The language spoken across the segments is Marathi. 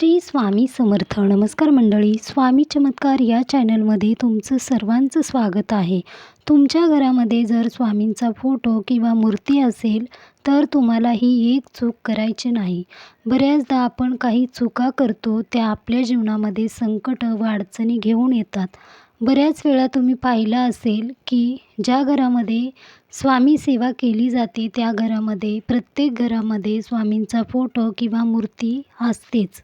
श्री स्वामी समर्थ. नमस्कार मंडळी स्वामी चमत्कार या चॅनलमध्ये तुमचं सर्वांचं स्वागत आहे. तुमच्या घरामध्ये जर स्वामींचा फोटो किंवा मूर्ती असेल तर तुम्हाला ही एक चूक करायची नाही. बऱ्याचदा आपण काही चुका करतो त्या आपल्या जीवनामध्ये संकट व अडचणी घेऊन येतात. बऱ्याच वेळा तुम्ही पाहिलं असेल की ज्या घरामध्ये स्वामी सेवा केली जाते त्या घरामध्ये प्रत्येक घरामध्ये स्वामींचा फोटो किंवा मूर्ती असतेच.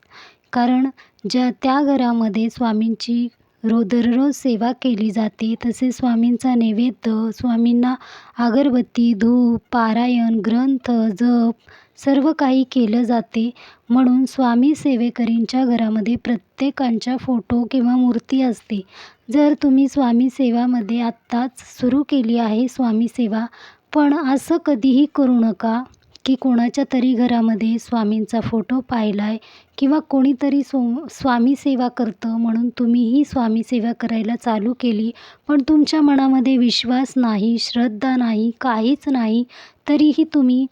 कारण ज्या त्या घरामध्ये स्वामींची रो दररोज सेवा केली जाते. तसेच स्वामींचा नैवेद्य स्वामींना अगरबत्ती धूप पारायण ग्रंथ जप सर्व काही केलं जाते. म्हणून स्वामी सेवेकरींच्या घरामध्ये प्रत्येकांच्या फोटो किंवा मूर्ती असते. जर तुम्ही स्वामी सेवामध्ये आत्ताच सुरू केली आहे स्वामी सेवा पण असं कधीही करू नका. की कोणाच्या तरी घरामध्ये स्वामींचा फोटो पाहिला आहे किंवा कोणीतरी सो स्वामी सेवा करतं म्हणून तुम्हीही स्वामी सेवा करायला चालू केली. पण तुमच्या मनामध्ये विश्वास नाही श्रद्धा नाही काहीच नाही तरीही तुम्ही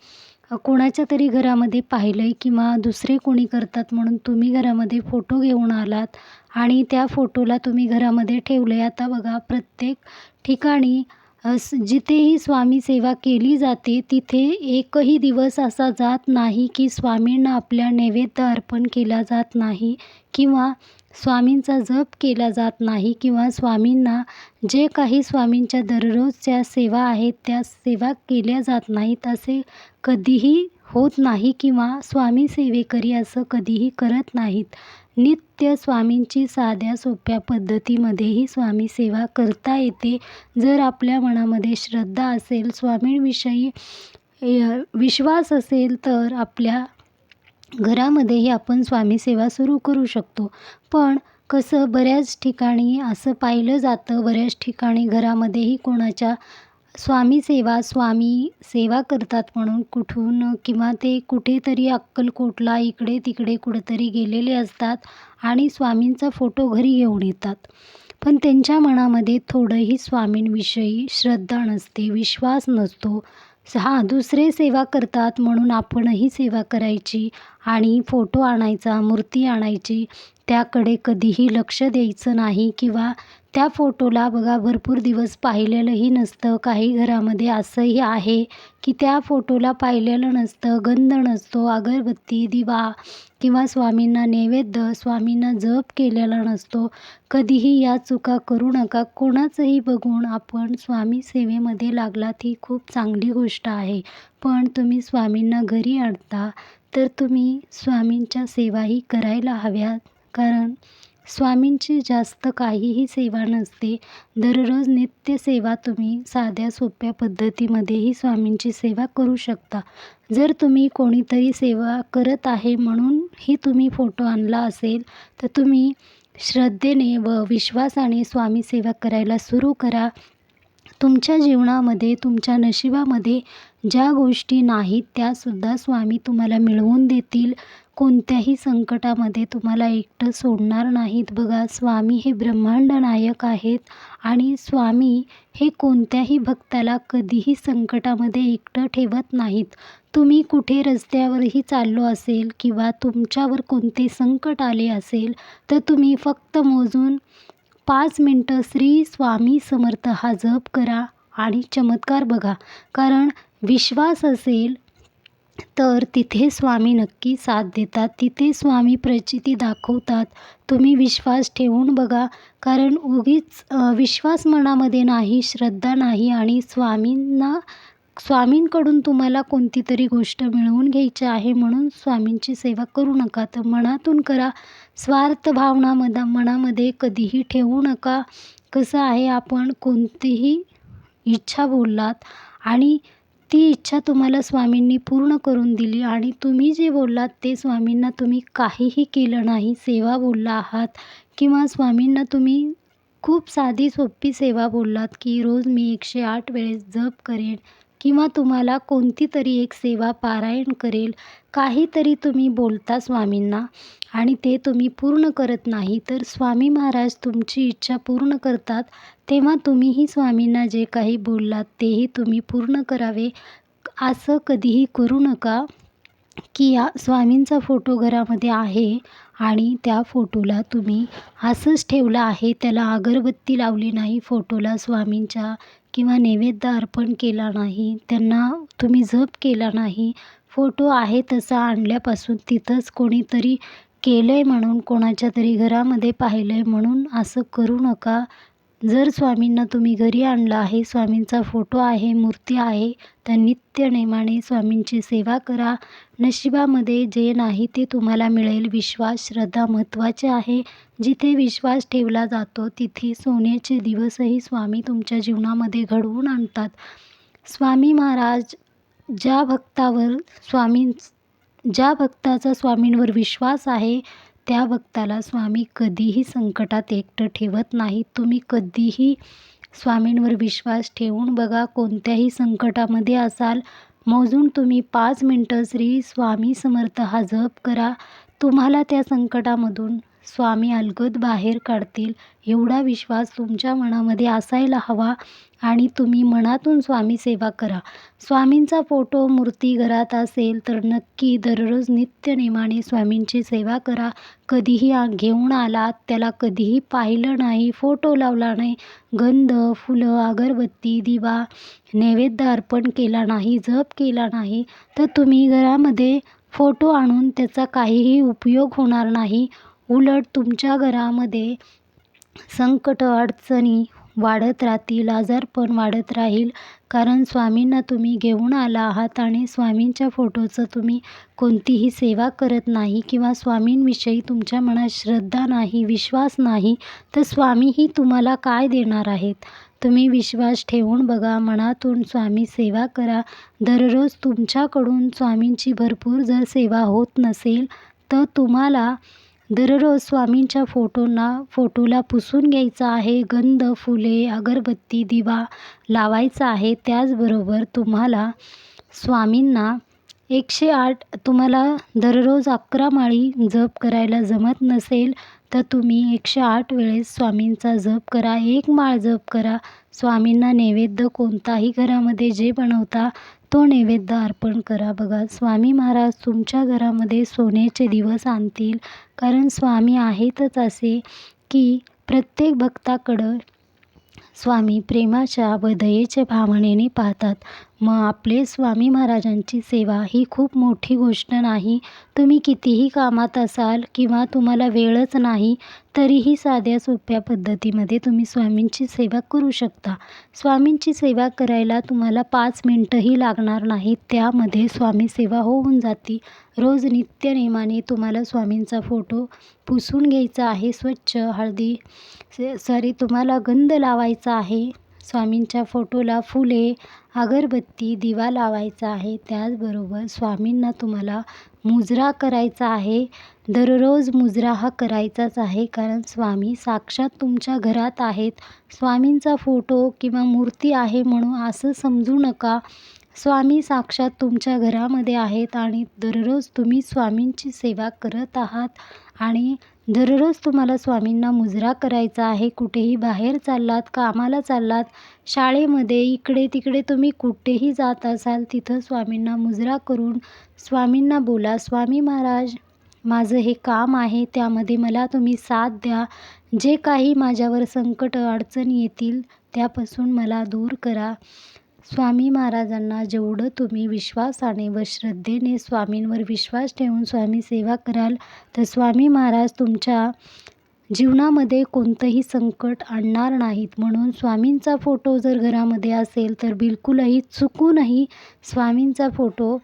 कोणाच्या तरी घरामध्ये पाहिलं आहे किंवा दुसरे कोणी करतात म्हणून तुम्ही घरामध्ये फोटो घेऊन आलात आणि त्या फोटोला तुम्ही घरामध्ये ठेवले आता बघा प्रत्येक ठिकाणी जिथेही स्वामी सेवा केली जाते तिथे एकही दिवस असा जात नाही की स्वामींना आपल्या नैवेद्य अर्पण केला जात नाही किंवा स्वामींचा जप केला जात नाही किंवा स्वामींना जे काही स्वामींच्या दररोजच्या सेवा आहेत त्या सेवा केल्या जात नाहीत असे कधीही होत नाही किंवा स्वामी सेवेकरी असं कधीही करत नाहीत. नित्य स्वामींची साध्या सोप्या पद्धतीमध्येही स्वामी सेवा करता येते. जर आपल्या मनामध्ये श्रद्धा असेल स्वामींविषयी विश्वास असेल तर आपल्या घरामध्येही आपण स्वामी सेवा सुरू करू शकतो. पण कसं बऱ्याच ठिकाणी असं पाहिलं जातं बऱ्याच ठिकाणी घरामध्येही कोणाच्या स्वामी सेवा स्वामी सेवा करतात म्हणून कुठून किंवा ते कुठेतरी अक्कलकोटला इकडे तिकडे कुठेतरी गेलेले असतात आणि स्वामींचा फोटो घरी घेऊन येतात. पण त्यांच्या मनामध्ये थोडंही स्वामींविषयी श्रद्धा नसते विश्वास नसतो. हा दुसरे सेवा करतात म्हणून आपणही सेवा करायची आणि फोटो आणायचा मूर्ती आणायची त्याकडे कधीही लक्ष द्यायचं नाही किंवा त्या फोटोला बघा भरपूर दिवस पाहिलेलंही नसतं. काही घरामध्ये असंही आहे की त्या फोटोला पाहिलेलं नसतं गंध नसतो. अगरबत्ती दिवा किंवा स्वामींना नैवेद्य स्वामींना जप केलेला नसतो. कधीही या चुका करू नका. कोणाचंही बघून आपण स्वामी सेवेमध्ये लागलात ही खूप चांगली गोष्ट आहे. पण तुम्ही स्वामींना घरी आणता तर तुम्ही स्वामींच्या सेवाही करायला हव्यात. कारण स्वामींची जास्त काहीही सेवा नसते. दररोज नित्यसेवा तुम्ही साध्या सोप्या पद्धतीमध्येही स्वामींची सेवा करू शकता. जर तुम्ही कोणीतरी सेवा करत आहे म्हणूनही तुम्ही फोटो आणला असेल तर तुम्ही श्रद्धेने व विश्वासाने स्वामी सेवा करायला सुरू करा. तुमच्या जीवनामध्ये तुमच्या नशिबामध्ये ज्या गोष्टी नाहीत त्यासुद्धा स्वामी तुम्हाला मिळवून देतील. कोणत्याही संकटामध्ये तुम्हाला एकटं सोडणार नाहीत. बघा स्वामी हे ब्रह्मांड नायक आहेत आणि स्वामी हे कोणत्याही भक्ताला कधीही संकटामध्ये एकटं ठेवत नाहीत. तुम्ही कुठे रस्त्यावरही चाललो असेल किंवा तुमच्यावर कोणते संकट आले असेल तर तुम्ही फक्त मोजून पाच मिनटं श्री स्वामी समर्थ हा जप करा आणि चमत्कार बघा. कारण विश्वास असेल तर तिथे स्वामी नक्की साथ देतात. तिथे स्वामी प्रचिती दाखवतात. तुम्ही विश्वास ठेवून बघा. कारण उगीच विश्वास मनामध्ये नाही श्रद्धा नाही आणि स्वामींना स्वामींकडून तुम्हाला कोणती तरी गोष्ट मिळवून घ्यायची आहे म्हणून स्वामींची सेवा करू नका. तर मनातून करा. स्वार्थ भावना मदा मनामध्ये कधीही ठेवू नका. कसं आहे आपण कोणतीही इच्छा बोललात आणि ती इच्छा तुम्हाला स्वामींनी पूर्ण करून दिली आणि तुम्ही जे बोललात ते स्वामींना तुम्ही काहीही केलं नाही सेवा बोलला आहात किंवा स्वामींना तुम्ही खूप साधी सोपी सेवा बोललात की रोज मी एकशे आठ वेळेस जप करेन किंवा तुम्हाला कोणती तरी एक सेवा पारायण करेल काहीतरी तुम्ही बोलता स्वामींना आणि ते तुम्ही पूर्ण करत नाही तर स्वामी महाराज तुमची इच्छा पूर्ण करतात तेव्हा तुम्हीही स्वामींना जे काही बोललात तेही तुम्ही पूर्ण करावे. असं कधीही करू नका की या स्वामींचा फोटो घरामध्ये आहे आणि त्या फोटोला तुम्ही असंच ठेवलं आहे त्याला अगरबत्ती लावली नाही फोटोला स्वामींच्या किंवा नैवेद्य अर्पण केला नाही त्यांना तुम्ही जप केला नाही फोटो आहे तसा आणल्यापासून तिथंच कोणीतरी केलं आहे म्हणून कोणाच्या तरी घरामध्ये पाहिलं आहे म्हणून असं करू नका. जर स्वामींना तुम्ही घरी आणलं आहे स्वामींचा फोटो आहे मूर्ती आहे तर नित्यनेमाने स्वामींची सेवा करा. नशिबामध्ये जे नाही ते तुम्हाला मिळेल. विश्वास श्रद्धा महत्त्वाचे आहे. जिथे विश्वास ठेवला जातो तिथे सोन्याचे दिवसही स्वामी तुमच्या जीवनामध्ये घडवून आणतात. स्वामी महाराज ज्या भक्तावर स्वामीं ज्या भक्ताचा स्वामींवर विश्वास आहे त्या भक्ताला स्वामी कधीही संकटात एकटं ठेवत नाहीत तुम्ही कधीही स्वामींवर विश्वास ठेवून बघा कोणत्याही संकटामध्ये असाल मोजून तुम्ही पाच मिनटं श्री स्वामी समर्थ हा जप करा. तुम्हाला त्या संकटामधून स्वामी अलगद बाहेर काढतील. एवढा विश्वास तुमच्या मनामध्ये असायला हवा आणि तुम्ही मनातून स्वामी सेवा करा. स्वामींचा फोटो मूर्ती घरात असेल तर नक्की दररोज नित्यनेमाने स्वामींची सेवा करा. कधीही घेऊन आलात त्याला कधीही पाहिलं नाही फोटो लावला नाही. गंध फुलं अगरबत्ती दिवा नैवेद्य अर्पण केला नाही जप केला नाही तर तुम्ही घरामध्ये फोटो आणून त्याचा काहीही उपयोग होणार नाही. उलट तुमच्या घरामध्ये संकट अडचणी वाढत राहतील आजारपण वाढत राहील. कारण स्वामींना तुम्ही घेऊन आला आहात आणि स्वामींच्या फोटोचं तुम्ही कोणतीही सेवा करत नाही किंवा स्वामींविषयी तुमच्या मनात श्रद्धा नाही विश्वास नाही तर स्वामीही तुम्हाला काय देणार आहेत? तुम्ही विश्वास ठेवून बघा मनातून स्वामी सेवा करा. दररोज तुमच्याकडून स्वामींची भरपूर जर सेवा होत नसेल तर तुम्हाला दररोज स्वामींच्या फोटोंना फोटोला पुसून घ्यायचं आहे गंध फुले अगरबत्ती दिवा लावायचा आहे. त्याचबरोबर तुम्हाला स्वामींना एकशे आठ तुम्हाला दररोज अकरा माळी जप करायला जमत नसेल तर तुम्ही एकशे आठ वेळेस स्वामींचा जप करा. एक माळ जप करा. स्वामींना नैवेद्य कोणताही घरामध्ये जे बनवता तो नैवेद्य अर्पण करा. बघा स्वामी महाराज तुमच्या घरामध्ये सोन्याचे दिवस आणतील. कारण स्वामी आहेतच असे की प्रत्येक भक्ताकडं स्वामी प्रेमाच्या व दयेच्या भावनेने पाहतात. मग आपले स्वामी महाराजांची सेवा ही खूप मोठी गोष्ट नाही. तुम्ही कितीही कामात असाल किंवा तुम्हाला वेळच नाही तरीही साध्या सोप्या पद्धतीमध्ये तुम्ही स्वामींची सेवा करू शकता. स्वामींची सेवा करायला तुम्हाला पाच मिनटंही लागणार नाहीत. त्यामध्ये स्वामी सेवा होऊन जाते रोज नित्यनेमाने तुम्हाला स्वामींचा फोटो पुसून घ्यायचा आहे. स्वच्छ हळदी सॉरी तुम्हाला गंध लावायचा आहे. स्वामींच्या फोटोला फुले अगरबत्ती दिवा लावायचा आहे. त्याचबरोबर स्वामींना तुम्हाला मुजरा करायचा आहे. दररोज मुजरा हा करायचाच आहे कारण स्वामी साक्षात तुमच्या घरात आहेत. स्वामींचा फोटो किंवा मूर्ती आहे म्हणून असं समजू नका. स्वामी साक्षात तुमच्या घरामध्ये आहेत आणि दररोज तुम्ही स्वामींची सेवा करत आहात आणि दररोज तुम्हाला स्वामींना मुजरा करायचा आहे कुठेही बाहेर चाललात कामाला चाललात शाळेमध्ये इकडे तिकडे तुम्ही कुठेही जात असाल तिथं स्वामींना मुजरा करून स्वामींना बोला स्वामी महाराज माझं हे काम आहे त्यामध्ये मला तुम्ही साथ द्या. जे काही माझ्यावर संकट अडचण येतील त्यापासून मला दूर करा. स्वामी महाराजांना जेवढं तुम्ही विश्वासाने व श्रद्धेने स्वामींवर विश्वास ठेवून स्वामी सेवा कराल तर स्वामी महाराज तुमच्या जीवनामध्ये कोणतंही संकट आणणार नाहीत. म्हणून स्वामींचा फोटो जर घरामध्ये असेल तर बिलकुलही चुकूनही स्वामींचा फोटो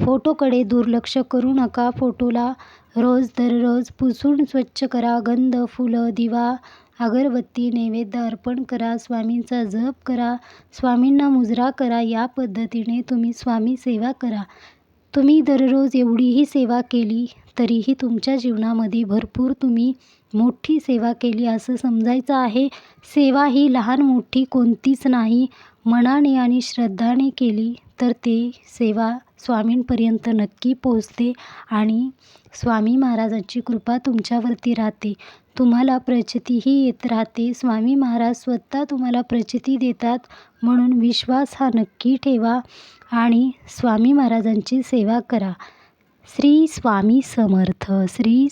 फोटोकडे दुर्लक्ष करू नका. फोटोला रोज दररोज पुसून स्वच्छ करा. गंध फुलं दिवा अगरबत्ती नैवेद्य अर्पण करा स्वामींचा जप करा स्वामींना मुजरा करा या पद्धतीने तुम्ही स्वामी सेवा करा. तुम्ही दररोज एवढीही सेवा केली तरीही तुमच्या जीवनामध्ये भरपूर तुम्ही मोठी सेवा केली असं समजायचं आहे. सेवा ही लहान मोठी कोणतीच नाही. मनाने आणि श्रद्धाने केली तर ते सेवा स्वामींपर्यंत नक्की पोहोचते आणि स्वामी महाराजांची कृपा तुमच्यावरती राहते. तुम्हाला प्रचितीही येत राहते. स्वामी महाराज स्वतः तुम्हाला प्रचिती देतात म्हणून विश्वास हा नक्की ठेवा आणि स्वामी महाराजांची सेवा करा. श्री स्वामी समर्थ श्री